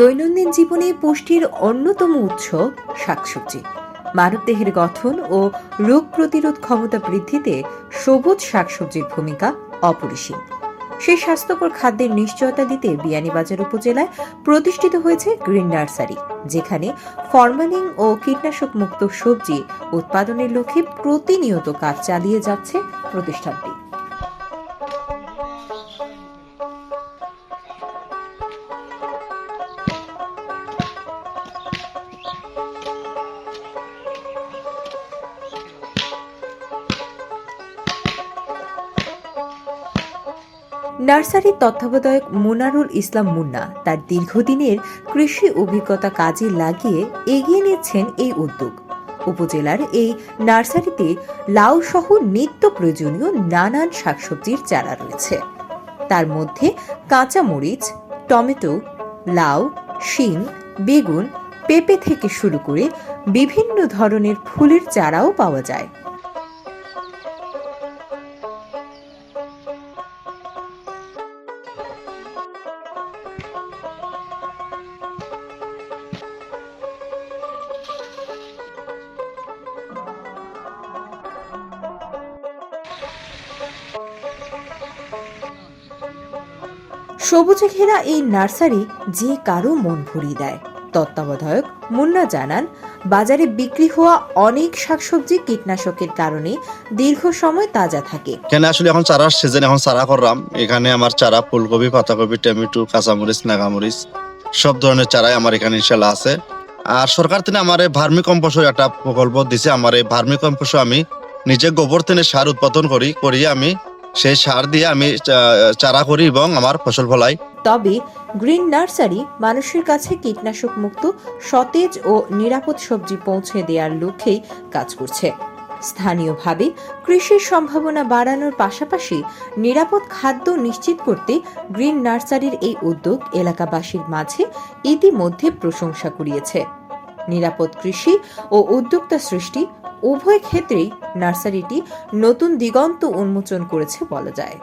দৈনন্দিন জীবনে পুষ্টির অন্যতম উৎস শাকসবজি। মানবদেহের গঠন ও রোগ প্রতিরোধ ক্ষমতা বৃদ্ধিতে সবুজ শাকসবজির ভূমিকা অপরিসীম। সেই স্বাস্থ্যকর খাদ্যের নিশ্চয়তা দিতে বিয়ানীবাজার উপজেলায় প্রতিষ্ঠিত হয়েছে গ্রিন নার্সারি, যেখানে ফরমালিন ও কীটনাশক মুক্ত সবজি উৎপাদনের লক্ষ্যে প্রতিনিয়ত কাজ চালিয়ে যাচ্ছে প্রতিষ্ঠানটি। নার্সারির তত্ত্বাবধায়ক মুনারুল ইসলাম মুন্না তার দীর্ঘদিনের কৃষি অভিজ্ঞতা কাজে লাগিয়ে এগিয়ে নিচ্ছেন এই উদ্যোগ। উপজেলার এই নার্সারিতে লাউ সহ নিত্য প্রয়োজনীয় নানান শাকসবজির চারা রয়েছে। তার মধ্যে কাঁচা মরিচ, টমেটো, লাউ শিম বেগুন, পেঁপে থেকে শুরু করে বিভিন্ন ধরনের ফুলের চারাও পাওয়া যায়। সবুজে ঘেরা এই নার্সারি যে কারও মন ভরিয়ে দেয়। তত্ত্বাবধায়ক মুন্না জানান, বাজারে বিক্রি হওয়া অনেক শাকসবজি কীটনাশকের কারণে দীর্ঘ সময় তাজা থাকে। এখানে আসলে এখন চারার সিজন এখন চারা করলাম এখানে আমার চারা ফুলকপি, পাতাকপি, টমেটো, কাঁচামরিচ, নাগামরিচ, সব ধরনের চারাই আমার এখানে ইনশাল্লাহ আছে। আর সরকার থেকে আমার ভার্মি কম্পোস্টের একটা প্রকল্প দিছে। আমার এই ভার্মি কম্পোস্ট আমি নিজে গোবর থেকে সার উৎপাদন করি করি আমি সেই সার দিয়ে আমি চারা করি এবং আমার ফসল ফলাই। তবে গ্রিন নার্সারি মানুষের কাছে কীটনাশক মুক্ত, সতেজ ও নিরাপদ সবজি পৌঁছে দেওয়ার লক্ষ্যেই কাজ করছে। স্থানীয়ভাবে কৃষির সম্ভাবনা বাড়ানোর পাশাপাশি নিরাপদ খাদ্য নিশ্চিত করতে গ্রিন নার্সারির এই উদ্যোগ এলাকাবাসীর মাঝে ইতিমধ্যে প্রশংসা কুড়িয়েছে। নিরাপদ কৃষি ও উদ্যোক্তা সৃষ্টি উভয় ক্ষেত্রেই নার্সারিটি নতুন দিগন্ত উন্মোচন করেছে বলা যায়।